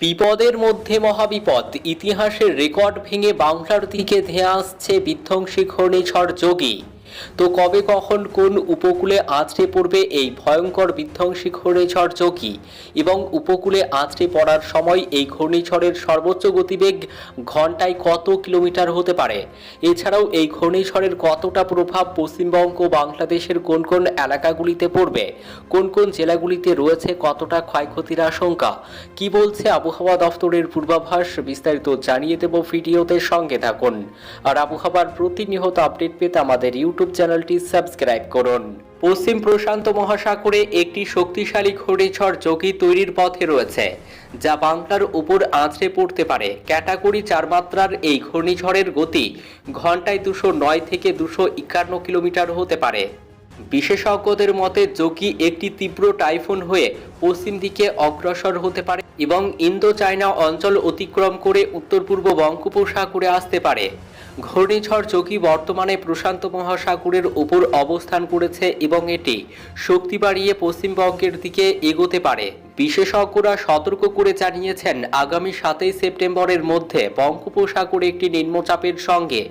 বিপদের মধ্যে মহাবিপদ ইতিহাসের রেকর্ড ভেঙে বাংলার দিকে ধেয়ে আসছে বিধ্বংসী ঘূর্ণিঝড় যোগী। তো কবে কখন কোন উপকূলে আছড়ে পড়বে এই ভয়ঙ্কর বিধ্বংসী ঘূর্ণিঝড় যোগী? এবং উপকূলে আছড়ে পড়ার সময় এই ঘূর্ণিঝড়ের সর্বোচ্চ গতিবেগ ঘন্টায় কত কিলোমিটার হতে পারে? এছাড়াও এই ঘূর্ণিঝড়ের কতটা প্রভাব পশ্চিমবঙ্গ বাংলাদেশের কোন কোন এলাকাগুলিতে পড়বে? কোন কোন জেলাগুলিতে রয়েছে কতটা ক্ষয়ক্ষতির আশঙ্কা? কি বলছে আবহাওয়া দফতরের পূর্বাভাস? বিস্তারিত জানিয়ে দেব ভিডিওতে সঙ্গে থাকুন। আর আবহাওয়ার প্রতিনিয়ত আপডেট পেতে আমাদের ইউটিউব চ্যানেলটি সাবস্ক্রাইব করুন। পশ্চিম প্রশান্ত মহাসাগরে একটি শক্তিশালী ঘূর্ণিঝড় যোগী তৈরির পথে রয়েছে, যা বাংলার উপর আঁচড়ে পড়তে পারে। ক্যাটাগরি চার মাত্রার এই ঘূর্ণিঝড়ের গতি ঘন্টায় দুশো নয় থেকে দুশো একান্ন কিলোমিটার হতে পারে। বিশেষজ্ঞদের মতে জোকি একটি তীব্র টাইফুন হয়ে পশ্চিম দিকে অগ্রসর হতে পারে এবং ইন্দো চায়না অঞ্চল অতিক্রম করে উত্তর পূর্ব বঙ্গোপসাগরে আসতে পারে। ঘূর্ণিঝড় জোকি বর্তমানে প্রশান্ত মহাসাগরের উপর অবস্থান করেছে এবং এটি শক্তি বাড়িয়ে পশ্চিমবঙ্গের দিকে এগোতে পারে। বিশেষজ্ঞরা সতর্ক করে জানিয়েছেন, আগামী সাতই সেপ্টেম্বরের মধ্যে বঙ্গোপসাগরে একটি নিম্নচাপের সঙ্গে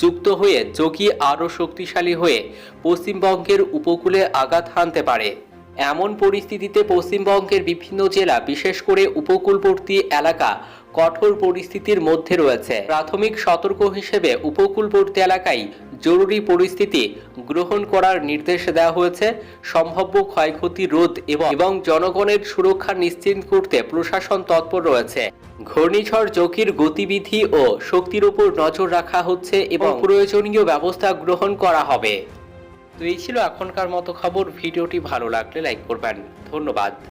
যুক্ত হয়ে যোগী আরও শক্তিশালী হয়ে পশ্চিমবঙ্গের উপকূলে আঘাত হানতে পারে। এমন পরিস্থিতিতে পশ্চিমবঙ্গের বিভিন্ন জেলা, বিশেষ করে উপকূলবর্তী এলাকা, কঠোর পরিস্থিতির মধ্যে রয়েছে। প্রাথমিক সতর্ক হিসেবে উপকূলবর্তী এলাকায় জরুরি পরিস্থিতি গ্রহণ করার নির্দেশ দেওয়া হয়েছে। সম্ভাব্য ক্ষয়ক্ষতি রোধ এবং জনগণের সুরক্ষা নিশ্চিত করতে প্রশাসন তৎপর রয়েছে। ঘূর্ণিঝড় জকির গতিবিধি ও শক্তির উপর নজর রাখা হচ্ছে এবং প্রয়োজনীয় ব্যবস্থা গ্রহণ করা হবে। তো এই ছিল এখনকার মতো খবর। ভিডিওটি ভালো লাগলে লাইক করবেন। ধন্যবাদ।